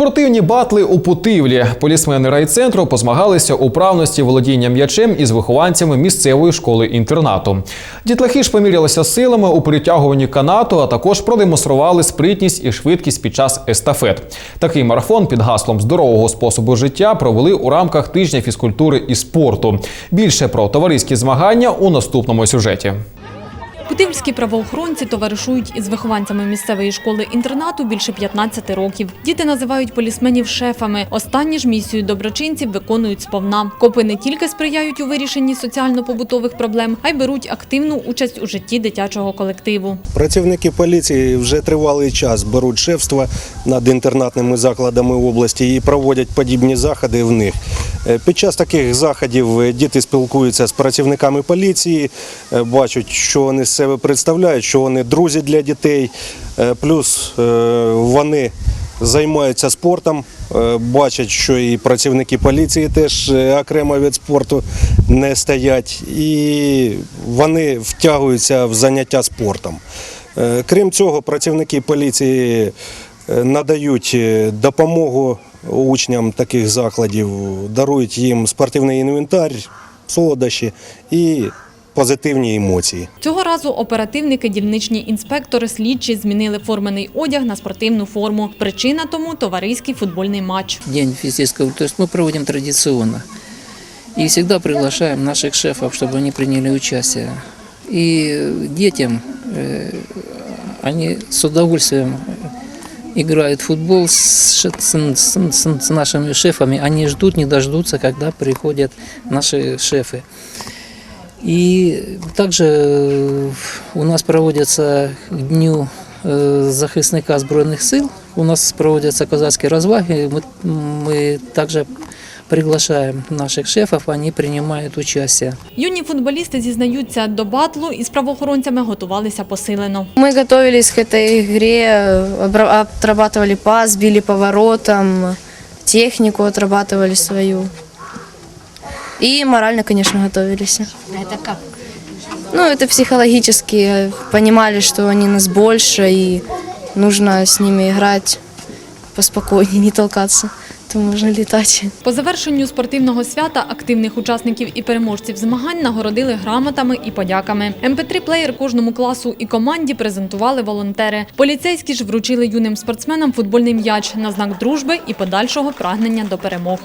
Спортивні батли у Путивлі. Полісмени райцентру позмагалися у правності володіння м'ячем із вихованцями місцевої школи-інтернату. Дітлахи ж помірялися силами у перетягуванні канату, а також продемонстрували спритність і швидкість під час естафет. Такий марафон під гаслом здорового способу життя провели у рамках тижня фізкультури і спорту. Більше про товариські змагання у наступному сюжеті. Путивльські правоохоронці товаришують із вихованцями місцевої школи-інтернату більше 15 років. Діти називають полісменів шефами. Останні ж місію доброчинців виконують сповна. Копи не тільки сприяють у вирішенні соціально-побутових проблем, а й беруть активну участь у житті дитячого колективу. Працівники поліції вже тривалий час беруть шефство над інтернатними закладами області і проводять подібні заходи в них. Е, Під час таких заходів е, діти спілкуються з працівниками поліції, е, бачать, що вони з себе представляють, що вони друзі для дітей. Плюс вони займаються спортом, бачать, що і працівники поліції теж окремо від спорту не стоять, і вони втягуються в заняття спортом. Крім цього, працівники поліції надають е, допомогу учням таких закладів, дарують їм спортивний інвентар, солодощі і позитивні емоції. Цього разу оперативники, дільничні інспектори, слідчі змінили формений одяг на спортивну форму. Причина тому товариський футбольний матч. День физического, то есть мы проводим традиционно. И всегда приглашаем наших шефов, чтобы они приняли участие. И детям э, они с удовольствием играют в футбол с, ш- с- с- с- с нашими шефами. Они ждут, не дождутся, когда приходят наши шефы. И также э, у нас проводятся к дню э, захисника Збройних сил. У нас проводятся казацкие разваги. Мы, мы также приглашаем наших шефов, они принимают участие. Юні футболісти зізнаються до батлу і з правоохоронцями готувалися посилено. Мы готовились к этой игре, обра- отрабатывали пас, били по воротам, технику отрабатывали свою. И морально, конечно, готовились. Это как? Ну, это психологически. Понимали, что они нас больше, и нужно с ними играть поспокойнее, не толкаться. То можна літати. По завершенню спортивного свята активних учасників і переможців змагань нагородили грамотами і подяками. МП3-плеєр кожному класу і команді презентували волонтери. Поліцейські ж вручили юним спортсменам футбольний м'яч на знак дружби і подальшого прагнення до перемог.